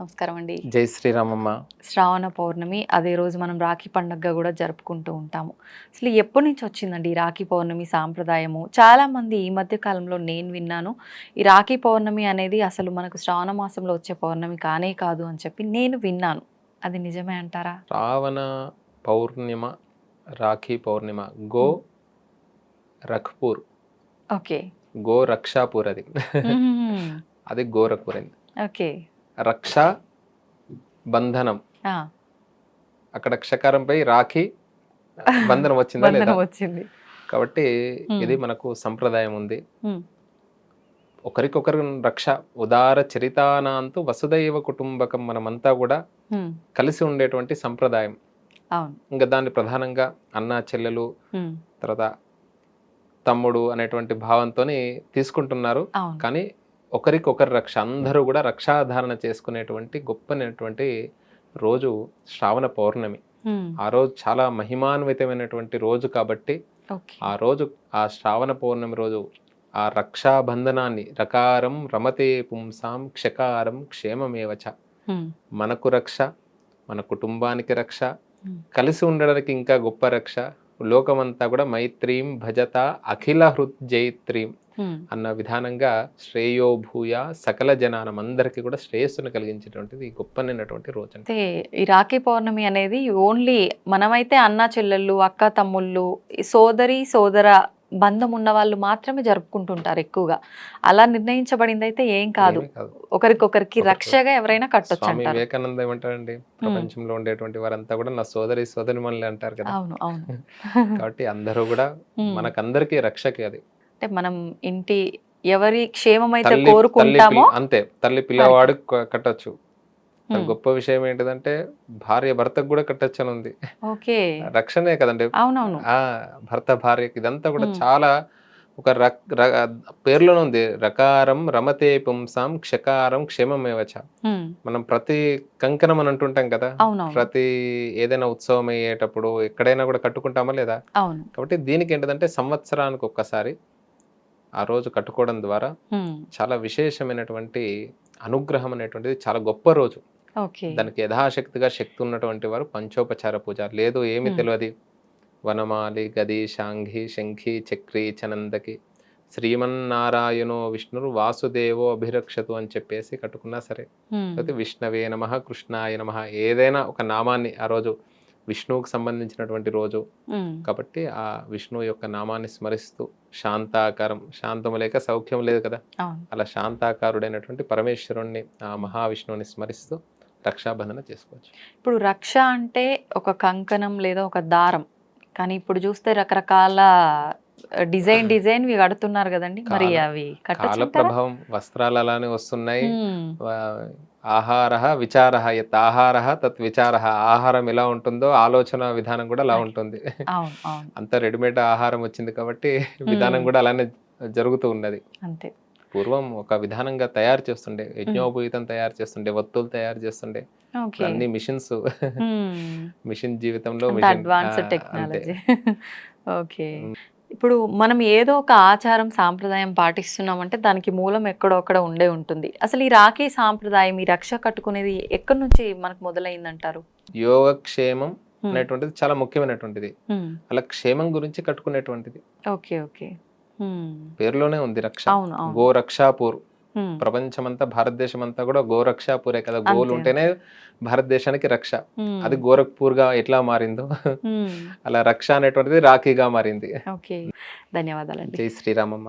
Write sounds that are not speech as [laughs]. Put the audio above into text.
నమస్కారం అండి జై శ్రీరామమ్మ. శ్రావణ పౌర్ణమి అదే రోజు మనం రాఖీ పండుగగా కూడా జరుపుకుంటూ ఉంటాము. అసలు ఎప్పటి నుంచి వచ్చిందండి ఈ రాఖీ పౌర్ణమి సాంప్రదాయము? చాలా మంది ఈ మధ్య కాలంలో నేను విన్నాను ఈ రాఖీ పౌర్ణమి అనేది అసలు మనకు శ్రావణ మాసంలో వచ్చే పౌర్ణమి కానే కాదు అని చెప్పి నేను విన్నాను. అది నిజమే అంటారా? రావణ పౌర్ణిమ రాఖీ పౌర్ణిమ గో రఖ్పూర్ ఓకే. గో రక్షాపూర్ అది. అది గోరఖ్పూర్ అయింది. ఓకే. రక్ష బంధనం. అక్కడ క్షకారంపై రాఖీ బంధనం వచ్చిందా లేదా? వచ్చింది. కాబట్టి. ఇది మనకు సంప్రదాయం ఉంది. ఒకరికొకరు రక్ష ఉదార చరితానాంతు వసుదైవ కుటుంబకం మనమంతా కూడా కలిసి ఉండేటువంటి సంప్రదాయం. ఇంకా దాన్ని ప్రధానంగా అన్న చెల్లెలు తర్వాత తమ్ముడు అనేటువంటి భావంతోని తీసుకుంటున్నారు. కానీ ఒకరికొకరు రక్ష అందరూ కూడా రక్షాధారణ చేసుకునేటువంటి గొప్పనటువంటి రోజు శ్రావణ పౌర్ణమి. ఆ రోజు చాలా మహిమాన్వితమైనటువంటి రోజు కాబట్టి ఆ రోజు ఆ శ్రావణ పౌర్ణమి రోజు ఆ రక్షాబంధనాన్ని రకారం రమతే పుంసాం క్షకారం క్షేమమేవచ మనకు రక్ష మన కుటుంబానికి రక్ష కలిసి ఉండడానికి ఇంకా గొప్ప రక్ష లోకమంతా కూడా మైత్రీం భజత అఖిల హృద్ జైత్రీం అన్న విధానంగా శ్రేయో భూయ సకల జనానం అందరికీ కూడా శ్రేయస్సును కలిగించేటువంటిది గొప్పనైనటువంటి రోజు అయితే ఈ రాఖీ పౌర్ణమి అనేది ఓన్లీ మనమైతే అన్న చెల్లెళ్ళు అక్క తమ్ముళ్ళు సోదరి సోదర బంధం ఉన్న వాళ్ళు మాత్రమే జరుపుకుంటుంటారు ఎక్కువగా. అలా నిర్ణయించబడింది అయితే ఏం కాదు. ఒకరికొకరికి ఒకరికి- రక్షగా ఎవరైనా కట్టొచ్చు అంటారు. వివేకానంద ఏమంటారండి? ప్రపంచంలో ఉండేటువంటి వారంతా కూడా నా సోదరి సోదరి మనల్ని అంటారు కదా. అవును అవును. [laughs] కాబట్టి అందరూ కూడా. మనకందరికీ రక్షకి అది. అంటే మనం ఇంటి ఎవరి క్షేమం అయితే కోరుకుంటామో అంతే. తల్లి పిల్లవాడు కట్టొచ్చు. గొప్ప విషయం ఏంటిదంటే భార్య భర్తకు కూడా కట్టొచ్చు అని ఉంది రక్షణే కదండి. అవునవును. ఆ భర్త భార్యకి ఇదంతా కూడా. చాలా ఒక పేర్లోనే ఉంది. రకారం రమతే పుంసాం క్షకారం క్షేమమేవచ మనం ప్రతి కంకణం అని అంటుంటాం కదా. ప్రతి ఏదైనా ఉత్సవం అయ్యేటప్పుడు ఎక్కడైనా కూడా కట్టుకుంటామా లేదా? కాబట్టి దీనికి ఏంటిదంటే సంవత్సరానికి ఒక్కసారి ఆ రోజు కట్టుకోవడం ద్వారా చాలా విశేషమైనటువంటి అనుగ్రహం అనేటువంటిది చాలా గొప్ప రోజు. దానికి యథాశక్తిగా శక్తి ఉన్నటువంటి వారు పంచోపచార పూజ లేదు ఏమి. తెలియదు వనమాలి గది శాంఘి శంఖి చక్రి చనందకి. శ్రీమన్నారాయణో విష్ణురు వాసుదేవో అభిరక్షతు అని చెప్పేసి కట్టుకున్నా సరే. లేకపోతే విష్ణవే నమ కృష్ణాయ నమ ఏదైనా ఒక నామాన్ని ఆ రోజు విష్ణువుకు సంబంధించినటువంటి రోజు. కాబట్టి ఆ విష్ణువు యొక్క నామాన్ని స్మరిస్తూ శాంతాకారం శాంతము లేక సౌఖ్యం లేదు కదా? అలా శాంతాకారుడైనటువంటి పరమేశ్వరుణ్ణి ఆ మహావిష్ణువుని స్మరిస్తూ రక్షాబంధన చేసుకోవచ్చు. ఇప్పుడు రక్ష అంటే ఒక కంకణం లేదా ఒక దారం. కానీ ఇప్పుడు చూస్తే రకరకాల డిజైన్ [clears throat] డిజైన్ కడుతున్నారు కదండి. మరి అవి కాల ప్రభావం వస్త్రాలు అలానే వస్తున్నాయి. ఆహార విచార యత్ ఆహార తత్ విచార. ఆహారం ఎలా ఉంటుందో ఆలోచన విధానం కూడా అలా. ఉంటుంది. అంత రెడీమేడ్ ఆహారం వచ్చింది కాబట్టి విధానం కూడా అలానే జరుగుతూ ఉన్నది. అంతే. పూర్వం ఒక విధానంగా తయారు చేస్తుండే యజ్ఞోపవీతం తయారు చేస్తుండే వత్తులు తయారు చేస్తుండే. అన్ని మిషన్స్. మిషన్ జీవితంలో మిషన్. ఓకే. ఇప్పుడు మనం ఏదో ఒక ఆచారం సాంప్రదాయం పాటిస్తున్నామంటే దానికి మూలం ఎక్కడో అక్కడ ఉండే ఉంటుంది. అసలు ఈ రాఖీ సాంప్రదాయం ఈ రక్ష కట్టుకునేది ఎక్కడి నుంచి మనకు మొదలైందంటారు? యోగక్షేమం అనేటువంటిది చాలా ముఖ్యమైనటువంటిది. అలా క్షేమం గురించి కట్టుకునేటువంటిది. Okay okay. పేరులోనే ఉంది రక్ష. గో రక్షాపూర్ ఉమ్, ప్రపంచమంతా భారతదేశం అంతా కూడా గో రక్షాపూరే కదా. అంతే, గోలు ఉంటేనే భారతదేశానికి రక్ష. అది గోరఖ్పూర్గా ఎట్లా మారిందో. అలా రక్ష అనేటువంటిది రాఖీగా మారింది. ఓకే. ధన్యవాదాలండి. జై శ్రీరామమ్మ.